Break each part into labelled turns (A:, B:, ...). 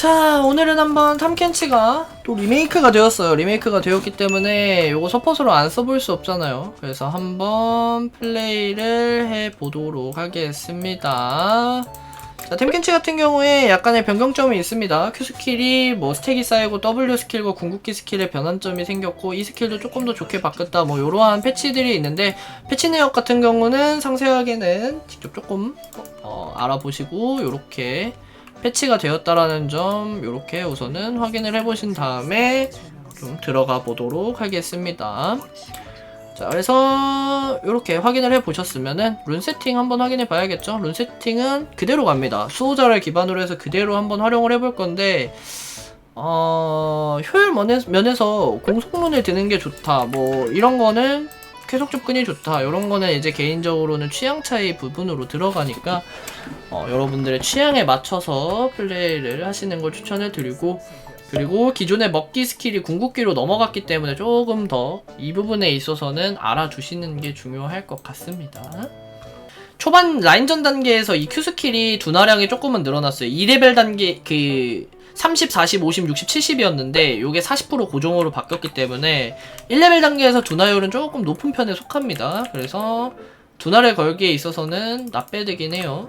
A: 자 오늘은 한번 탐켄치가 또 리메이크가 되었어요. 리메이크가 되었기 때문에 요거 서폿으로 안 써볼 수 없잖아요. 그래서 한번 플레이를 해보도록 하겠습니다. 자 탐켄치 같은 경우에 약간의 변경점이 있습니다. Q 스킬이 뭐 스택이 쌓이고 W 스킬과 궁극기 스킬의 변환점이 생겼고 이 스킬도 조금 더 좋게 바뀌었다. 뭐 요러한 패치들이 있는데 패치 내역 같은 경우는 상세하게는 직접 조금 어, 알아보시고 요렇게 패치가 되었다라는 점 이렇게 우선은 확인을 해보신 다음에 좀 들어가 보도록 하겠습니다. 자 그래서 이렇게 확인을 해보셨으면은 룬 세팅 한번 확인해 봐야겠죠. 룬 세팅은 그대로 갑니다. 수호자를 기반으로 해서 그대로 한번 활용을 해볼 건데 어, 효율 면에서, 공속론을 드는 게 좋다. 뭐 이런 거는 계속 접근이 좋다. 이런 거는 이제 개인적으로는 취향 차이 부분으로 들어가니까 어, 여러분들의 취향에 맞춰서 플레이를 하시는 걸 추천해 드리고 그리고 기존의 먹기 스킬이 궁극기로 넘어갔기 때문에 조금 더 이 부분에 있어서는 알아두시는 게 중요할 것 같습니다. 초반 라인전 단계에서 이 Q 스킬이 두나량이 조금은 늘어났어요. 2레벨 단계 그 30, 40, 50, 60, 70이었는데 요게 40% 고정으로 바뀌었기 때문에 1레벨 단계에서 두나율은 조금 높은 편에 속합니다. 그래서 두나를 걸기에 있어서는 나빼드긴 해요.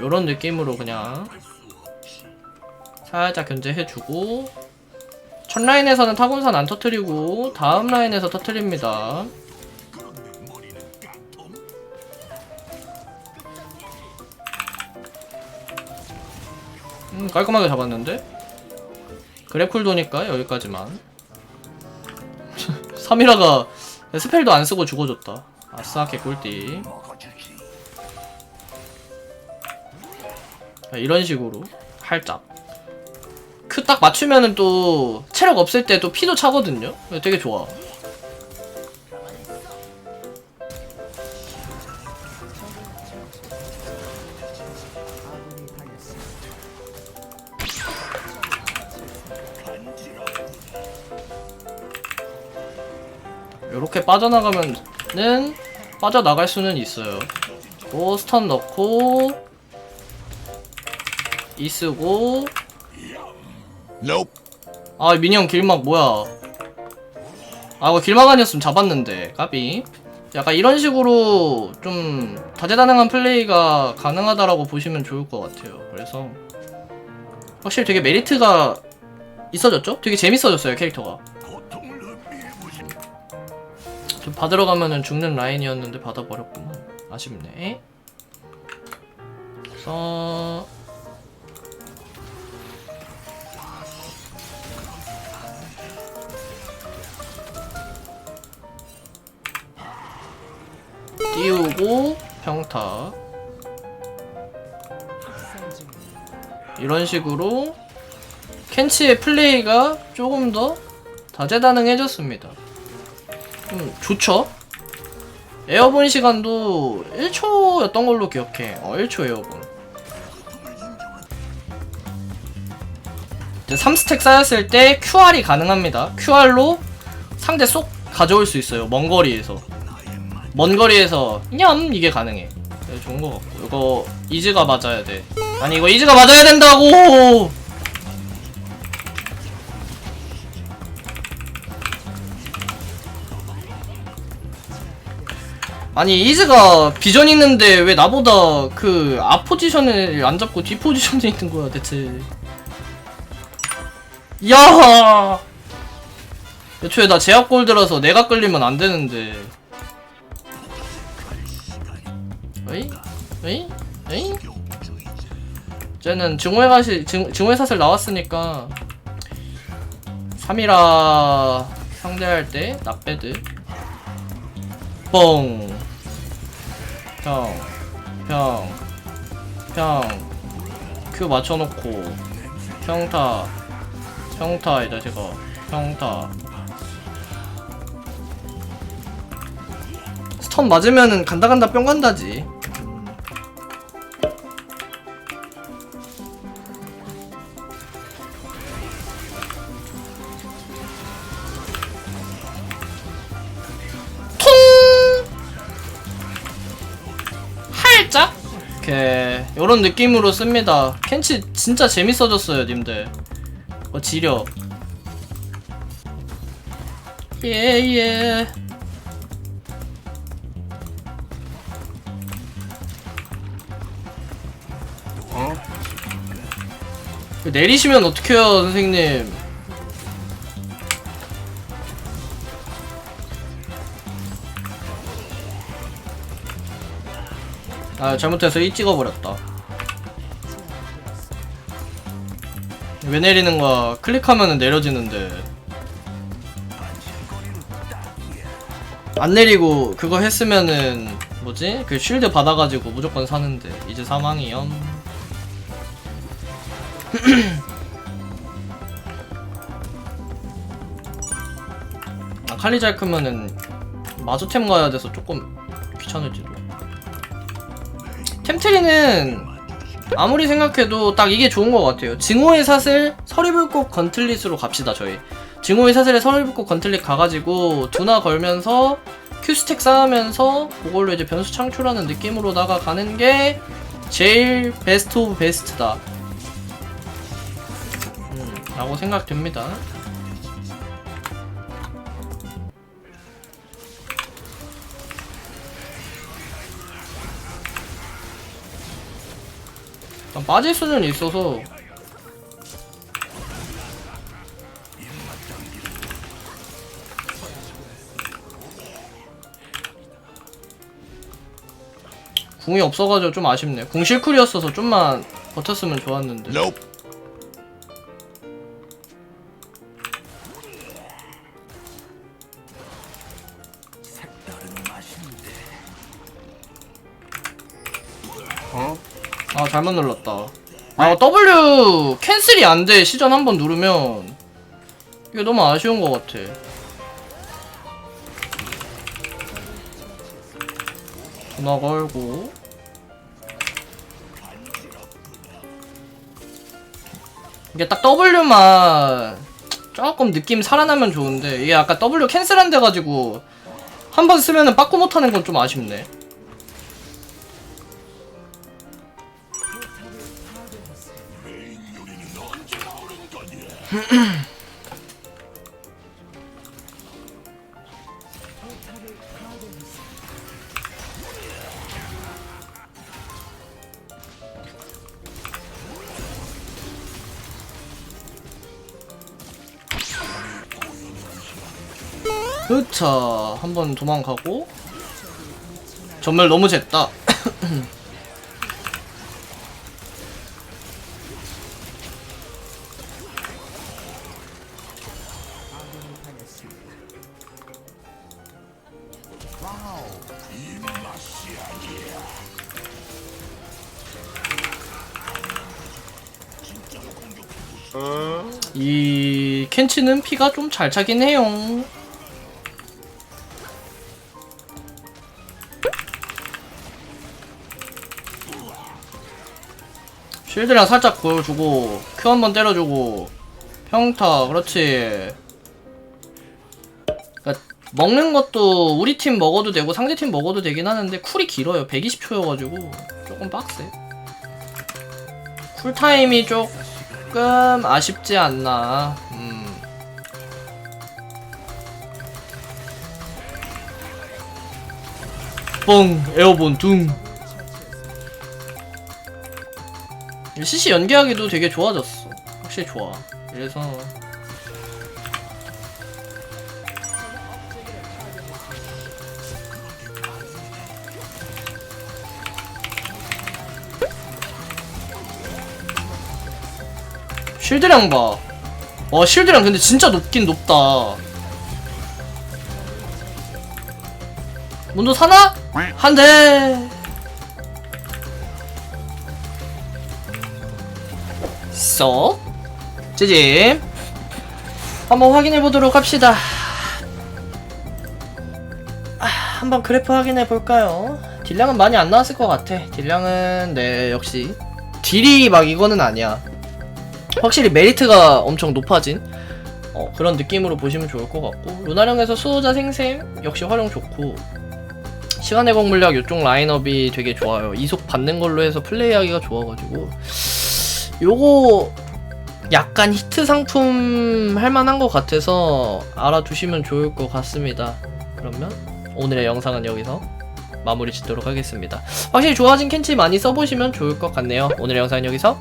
A: 요런 느낌으로 그냥 살짝 견제해주고 첫 라인에서는 타곤산 안 터트리고 다음 라인에서 터트립니다. 음, 깔끔하게 잡았는데? 그래쿨 도니까 여기까지만. 3이라가 스펠도 안 쓰고 죽어줬다. 아싸, 개꿀띠. 자, 이런 식으로 살짝. 큐 딱 맞추면은 또 체력 없을 때 또 피도 차거든요? 되게 좋아. 요렇게 빠져나가면은 빠져나갈 수는 있어요. 또 스턴 넣고 이 쓰고. 아 미니언 길막 뭐야 아 이거 길막 아니었으면 잡았는데 까비 약간 이런 식으로 좀 다재다능한 플레이가 가능하다라고 보시면 좋을 것 같아요 그래서 확실히 되게 메리트가 있어졌죠? 되게 재밌어졌어요 캐릭터가 좀 받으러 가면은 죽는 라인이었는데 받아버렸구만. 아쉽네. 그래서 띄우고 평타. 이런 식으로 켄치의 플레이가 조금 더 다재다능해졌습니다 음, 좋죠? 에어본 시간도 1초였던 걸로 기억해 어 1초 에어본 이제 3스택 쌓였을 때 QR이 가능합니다 QR로 상대 쏙 가져올 수 있어요 먼 거리에서 먼 거리에서 냠 이게 가능해. 네, 좋은 거 같고 이거 이즈가 맞아야 돼. 아니 이거 이즈가 맞아야 된다고. 아니 이즈가 비전 있는데 왜 나보다 그 앞 포지션을 안 잡고 뒤 포지션에 있는 거야 대체. 야. 애초에 나 제압 골드라서 내가 끌리면 안 되는데. 에이? 에이? 에이? 쟤는 증오해가시, 증, 증오해사슬 나왔으니까 3이라 상대할 때 나빼드 뻥 평, 평, 평, 큐 맞춰놓고. 평타, 평타 이다 제가 평타. 스턴 맞으면은 간다 간다 뿅 간다지 살짝? 이렇게 이런 느낌으로 씁니다. 켄치 진짜 재밌어졌어요 님들. 어 지려. 예예. 내리시면 어떡해요 선생님 아 잘못해서 이 찍어버렸다. 왜 내리는 거야? 클릭하면은 내려지는데. 안 내리고 그거 했으면은 뭐지? 그 쉴드 받아가지고 무조건 사는데. 이제 사망이염. 아, 칼리 잘 크면은 마주템 가야 돼서 조금 귀찮을지도. 템트리는 아무리 생각해도 딱 이게 좋은 것 같아요. 증오의 사슬 서리불꽃 건틀릿으로 갑시다 저희. 증오의 사슬에 서리불꽃 건틀릿 가가지고 두나 걸면서 큐스택 쌓으면서 그걸로 이제 변수 창출하는 느낌으로다가 가는 게 제일 베스트 오브 베스트다. 음, 라고 생각됩니다. 빠질 수는 있어서. 궁이 없어가지고 좀 아쉽네. 궁 실쿨이었어서 좀만 버텼으면 좋았는데.
B: Nope.
A: 아 잘못 눌렀다. 아 W 캔슬이 안 돼. 시전 한 번 누르면 이게 너무 아쉬운 것 같아. 전화 걸고. 이게 딱 W만 조금 느낌 살아나면 좋은데 이게 아까 W 캔슬 안 돼가지고 한 번 쓰면은 빠꾸 못하는 건 좀 아쉽네 으차 한번 도망가고. 전멸 너무 쟀다 이 켄치는 피가 좀 잘 차긴 해요. 쉴드랑 살짝 보여주고 큐 한 번 때려주고 평타 그렇지. 그러니까 먹는 것도 우리 팀 먹어도 되고 상대 팀 먹어도 되긴 하는데 쿨이 길어요. 120초여가지고 조금 빡세. 쿨타임이 조금 아쉽지 않나 음. 뻥 에어본 둥 CC 연계하기도 되게 좋아졌어. 확실히 좋아. 그래서 쉴드량 봐. 와 쉴드량 근데 진짜 높긴 높다. 문도 사나? 한 대. 쏙 찌짐 한번 확인해 보도록 합시다 아, 한번 그래프 확인해 볼까요 딜량은 많이 안 나왔을 것 같아 딜량은 네 역시 딜이 막 이거는 아니야 확실히 메리트가 엄청 높아진 어, 그런 느낌으로 보시면 좋을 것 같고 루나령에서 수호자 생샘 역시 활용 좋고 시간의 공 물약 이쪽 라인업이 되게 좋아요. 이속 받는 걸로 해서 플레이하기가 좋아가지고 요거 약간 히트 상품 할 만한 것 같아서 알아두시면 좋을 것 같습니다. 그러면 오늘의 영상은 여기서 마무리 짓도록 하겠습니다. 확실히 좋아진 캔치 많이 써보시면 좋을 것 같네요. 오늘의 영상은 여기서